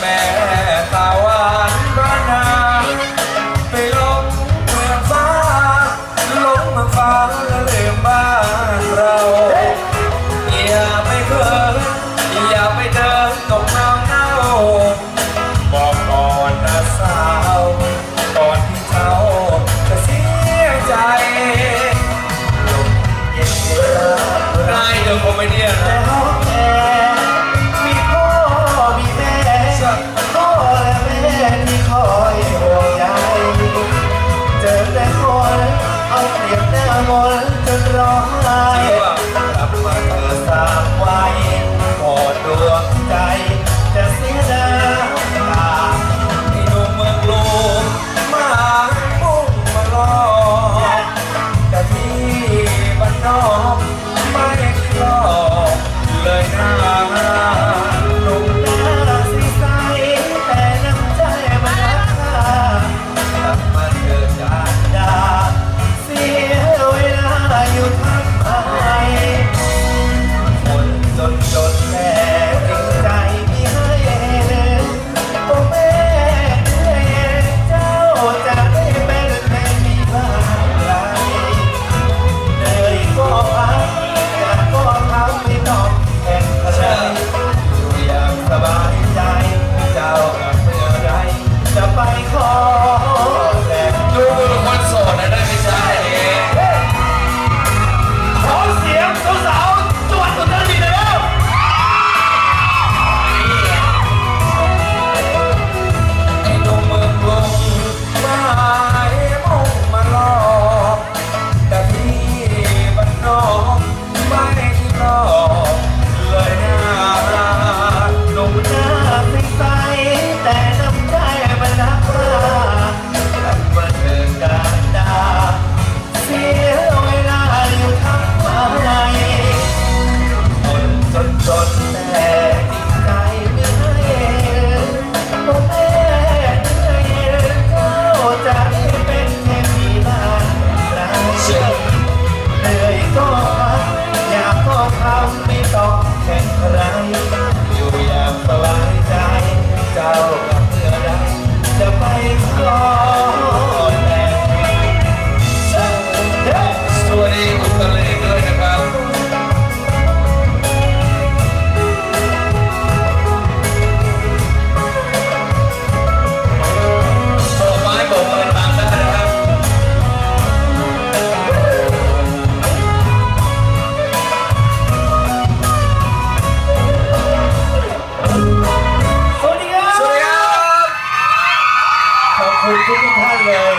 แม่สาวรร้านนาไปลงเมือฟ้าลงมืฟ้าล้วลืบ้านเราอย่าไปเพิ่อย่าไปเดินตกน้ำเน่บอกก่อนนะสาวก่อนที่เจ้าจะเสียใจลมเย็นได้เดี๋ยวไม่เนี่ย legal. ุณทุกท่านเลย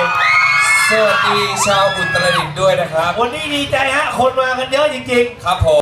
สวัสดีชาวอุตรดิตถ์ด้วยนะครับ วันนี้ดีใจฮะ คนมากันเยอะจริงๆ ครับผม